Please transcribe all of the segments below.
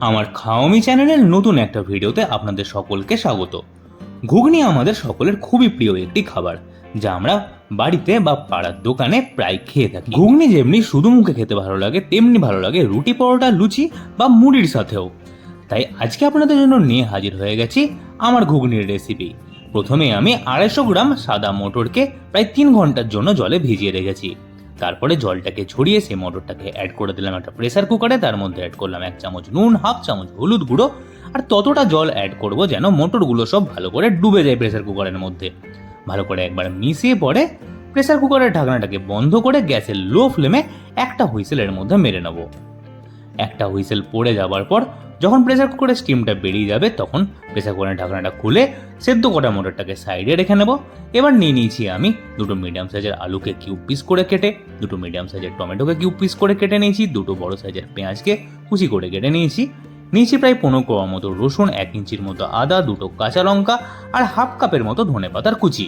আমার খাওয়ামি চ্যানেলের নতুন একটা ভিডিওতে আপনাদের সকলকে স্বাগত। ঘুগনি আমাদের সকলের খুবই প্রিয় একটি খাবার, যা আমরা বাড়িতে বা পাড়ার দোকানে প্রায় খেয়ে থাকি। ঘুগনি যেমনি শুধু মুখে খেতে ভালো লাগে, তেমনি ভালো লাগে রুটি পরোটা, লুচি বা মুড়ির সাথেও। তাই আজকে আপনাদের জন্য নিয়ে হাজির হয়ে গেছি আমার ঘুগনির রেসিপি প্রথমে আমি আড়াইশো গ্রাম সাদা মটরকে প্রায় তিন ঘণ্টার জন্য জলে ভিজিয়ে রেখেছি। তারপরে জলটাকে ছড়িয়ে সেই মটরটাকে অ্যাড করে দিলাম একটা প্রেসার কুকারে তার মধ্যে অ্যাড করলাম এক চামচ নুন হাফ চামচ হলুদ গুঁড়ো, আর ততটা জল অ্যাড করব যেন মটরগুলো সব ভালো করে ডুবে যায় প্রেসার কুকারের মধ্যে। ভালো করে একবার মিশিয়ে পরে প্রেসার কুকারের ঢাকনাটাকে বন্ধ করে গ্যাসের লো ফ্লেমে একটা হুইসেলের মধ্যে মেরে নেব। একটা হুইসেল পড়ে যাওয়ার পর যখন প্রেসার কুকারের স্টিমটা বেরিয়ে যাবে, তখন প্রেসার কুকারের ঢাকনাটা খুলে সেদ্ধ করা মোটরটাকে সাইডে রেখে নেব। এবার নিয়ে নিয়েছি আমি দুটো মিডিয়াম সাইজের আলুকে কিউব পিস করে কেটে, দুটো মিডিয়াম সাইজের টমেটোকে কিউব পিস করে কেটে নিয়েছি, দুটো বড় সাইজের পেঁয়াজকে কুচি করে কেটে নিয়েছি। নিয়েছি প্রায় পনেরো কোয়া মতো রসুন, এক ইঞ্চির মতো আদা, দুটো কাঁচা লঙ্কা আর হাফ কাপের মতো ধনে পাতার কুচি।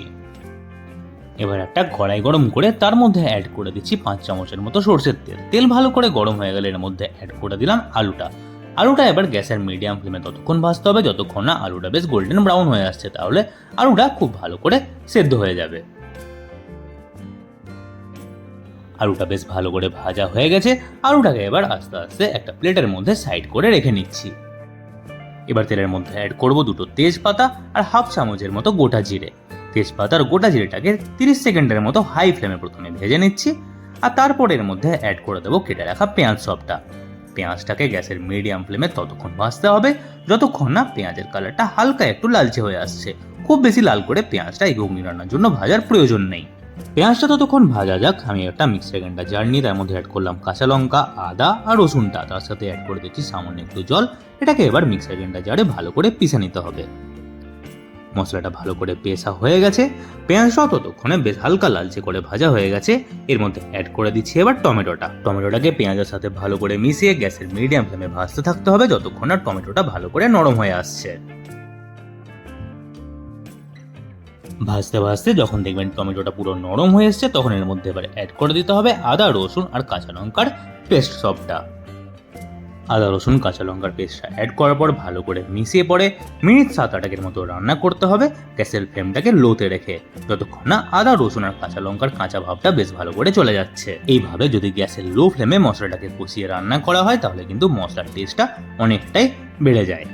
এবার একটা কড়াই গরম করে তার মধ্যে অ্যাড করে দিচ্ছি পাঁচ চামচের মতো সর্ষের তেল। তেল ভালো করে গরম হয়ে গেলে এর মধ্যে অ্যাড করে দিলাম আলুটা। আলুটা এবার গ্যাসের মিডিয়াম ফ্লেমে ততক্ষণ ভাজতে হবে। যতক্ষণ না আলুটা বেশ গোল্ডেন ব্রাউন হয়ে আসছে, তাহলে আলুটা খুব ভালো করে সেদ্ধ হয়ে যাবে। আলুটা বেশ ভালো করে ভাজা হয়ে গেছে। আলুটাকে এবার আস্তে আস্তে একটা প্লেটের মধ্যে সাইড করে রেখে নিচ্ছি। এবার তেলের মধ্যে অ্যাড করব দুটো তেজপাতা আর হাফ চামচের মতো গোটা জিরে। তেজপাতা আর গোটা জিরেটাকে তিরিশ সেকেন্ডের মতো হাই ফ্লেমে প্রথমে ভেজে নিচ্ছি। আর তারপর এর মধ্যে অ্যাড করে দেবো কেটে রাখা পেঁয়াজ সবটা। পেঁয়াজটাকে গ্যাসের মিডিয়াম ফ্লেমে ততক্ষণ ভাজতে হবে। যতক্ষণ না পেঁয়াজের কালারটা হালকা একটু লালচে হয়ে আসছে। খুব বেশি লাল করে পেঁয়াজটা এই ঘুগনি রান্নার জন্য ভাজার প্রয়োজন নেই। পেঁয়াজটা ততক্ষণ ভাজা যাক। আমি একটা মিক্সার গ্রাইন্ডার জার নিয়ে তার মধ্যে অ্যাড করলাম কাঁচা লঙ্কা, আদা আর রসুনটা। তার সাথে অ্যাড করে দিচ্ছি সামান্য একটু জল। এটাকে এবার মিক্সার গ্রাইন্ডার জারে ভালো করে পিষে নিতে হবে। মশলাটা ভালো করে পেশা হয়ে গেছে। পেঁয়াজটাও ততক্ষণে বেশ হালকা লালচে করে ভাজা হয়ে গেছে। এর মধ্যে অ্যাড করে দিচ্ছি এবার টমেটোটা। টমেটোটাকে পেঁয়াজের সাথে ভালো করে মিশিয়ে গ্যাসের মিডিয়াম ফ্লেমে ভাজতে থাকতে হবে যতক্ষণ না টমেটোটা ভালো করে নরম হয়ে আসছে। ভাজতে ভাজতে যখন দেখবেন টমেটোটা পুরো নরম হয়ে এসছে, তখন এর মধ্যে এবার অ্যাড করে দিতে হবে আদা, রসুন আর কাঁচা লঙ্কার পেস্ট সবটা। আদা, রসুন, কাঁচা লঙ্কার পেস্টটা অ্যাড করার পর ভালো করে মিশিয়ে পরে মিনিট সাত আটেকের মতো রান্না করতে হবে। গ্যাসের ফ্লেমটাকে লোতে রেখে যতক্ষণ না আদা, রসুন আর কাঁচা লঙ্কার কাঁচা ভাবটা বেশ ভালো করে চলে যাচ্ছে। এইভাবে যদি গ্যাসের লো ফ্লেমে মশলাটাকে কষিয়ে রান্না করা হয়, তাহলে কিন্তু মশলার টেস্টটা অনেকটাই বেড়ে যায়।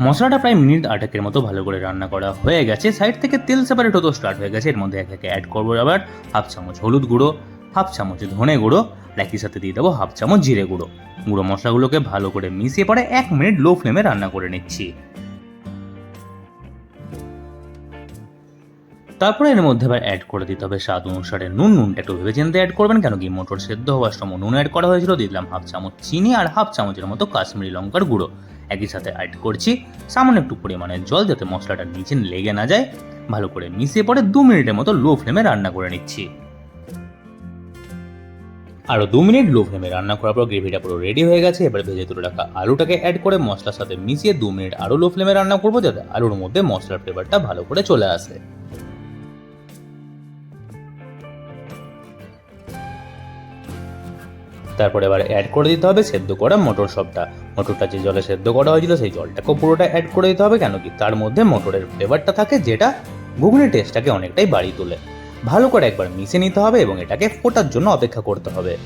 মশলাটা প্রায় মিনিট আটেকের মতো ভালো করে রান্না করা হয়ে গেছে। সাইড থেকে তেল সেপারেট হতে স্টার্ট হয়ে গেছে। এর মধ্যে এক একে অ্যাড করব আবার। হাফ চামচ হলুদ গুঁড়ো হাফ চামচ ধনে গুঁড়ো, একই সাথে দিয়ে দেবো হাফ চামচ জিরে গুঁড়ো। গুঁড়ো মশলাগুলোকে ভালো করে মিশিয়ে পরে এক মিনিট লো ফ্লেমে রান্না করে নিচ্ছি। তারপরে এর মধ্যে আবার অ্যাড করে দিতে হবে স্বাদ অনুসারে নুন। নুনটা একটু ভেবে চিন্তে অ্যাড করবেন কেন কি? মোটর সেদ্ধ হওয়ার সময় নুন অ্যাড করা হয়েছিল দিলাম হাফ চামচ চিনি আর হাফ চামচের মতো কাশ্মীরি লঙ্কার গুঁড়ো। একই সাথে অ্যাড করছি সামান্য একটু পরিমাণে জল, যাতে মশলাটা নিচে লেগে না যায়। ভালো করে মিশিয়ে পরে দু মিনিটের মতো লো ফ্লেমে রান্না করে নিচ্ছি। আরও দু মিনিট লো ফ্লেমে রান্না করার পর গ্রেভিটা পুরো রেডি হয়ে গেছে। এবার ভেজে তুলে রাখা আলুটাকে অ্যাড করে মশলার সাথে মিশিয়ে দু মিনিট আরও লো ফ্লেমে রান্না করব যাতে আলুর মধ্যে মশলার ফ্লেভারটা ভালো করে চলে আসে। তারপরে এবার অ্যাড করে দিতে হবে সেদ্ধ করা মটর সবটা। মটরটা যে জলে সেদ্ধ করা হয়েছিল সেই জলটাকেও পুরোটা অ্যাড করে দিতে হবে কেন কি তার মধ্যে মটরের ফ্লেভারটা থাকে যেটা ঘুগনি টেস্টটাকে অনেকটাই বাড়িয়ে তোলে। ভালো করে একবার মিশে নিতে হবে এবং এটাকে ফোটার জন্য অপেক্ষা করতে হবে।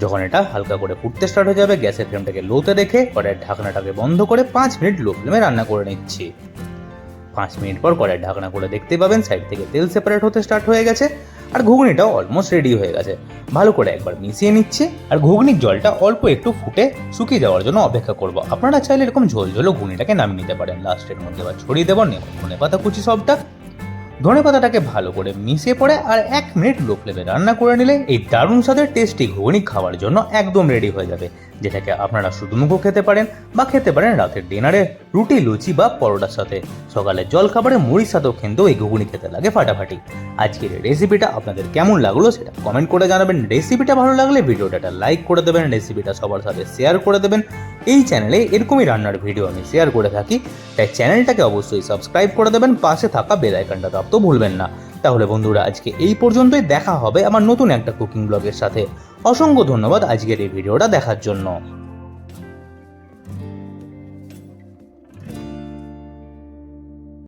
যখন এটা হালকা করে ফুটতে স্টার্ট হয়ে যাবে, গ্যাসের ফ্লেমটাকে লোতে রেখে কড়াইয়ের ঢাকনাটাকে বন্ধ করে পাঁচ মিনিট লো ফ্লেমে রান্না করে নিচ্ছি। পাঁচ মিনিট পর কড়াইয়ের ঢাকনা করে দেখতে পাবেন সাইড থেকে তেল সেপারেট হতে স্টার্ট হয়ে গেছে আর ঘুগনিটাও অলমোস্ট রেডি হয়ে গেছে। ভালো করে একবার মিশিয়ে নিচ্ছে আর ঘুগনির জলটা অল্প একটু ফুটে শুকিয়ে যাওয়ার জন্য অপেক্ষা করব। আপনারা চাইলে এরকম ঝোল ঝোলো ঘুগনিটাকে নামিয়ে নিতে পারেন। লাস্টের মধ্যে আবার ছড়িয়ে দেবো ধনে পাতা কুচি সবটা। ধনে পাতাটাকে ভালো করে মিশিয়ে পড়ে আর এক মিনিট লো ফ্লেমে রান্না করে নিলে এই দারুণ স্বাদের টেস্টি ঘুগনি খাওয়ার জন্য একদম রেডি হয়ে যাবে, যেটাকে আপনারা শুধু মুখো খেতে পারেন বা খেতে পারেন রাতের ডিনারে রুটি, লুচি বা পরোটার সাথে। সকালে জল খাবারে মুড়ির সাথেও কিন্তু এই ঘুগনি খেতে লাগে ফাটাফাটি। আজকের রেসিপিটা আপনাদের কেমন লাগল সেটা কমেন্ট করে জানাবেন। রেসিপিটা ভালো লাগলে ভিডিওটা লাইক করে দেবেন রেসিপিটা সবার সাথে শেয়ার করে দেবেন। এই চ্যানেলে এরকমই রান্নার ভিডিও আমি শেয়ার করে থাকি। তাই চ্যানেলটাকে অবশ্যই সাবস্ক্রাইব করে দেবেন, পাশে থাকা বেল আইকনটা তো ভুলবেন না। তাহলে বন্ধুরা, আজকে এই পর্যন্তই দেখা হবে আমার নতুন একটা কুকিং ব্লগের সাথে। অসংখ্য ধন্যবাদ আজকের এই ভিডিওটা দেখার জন্য।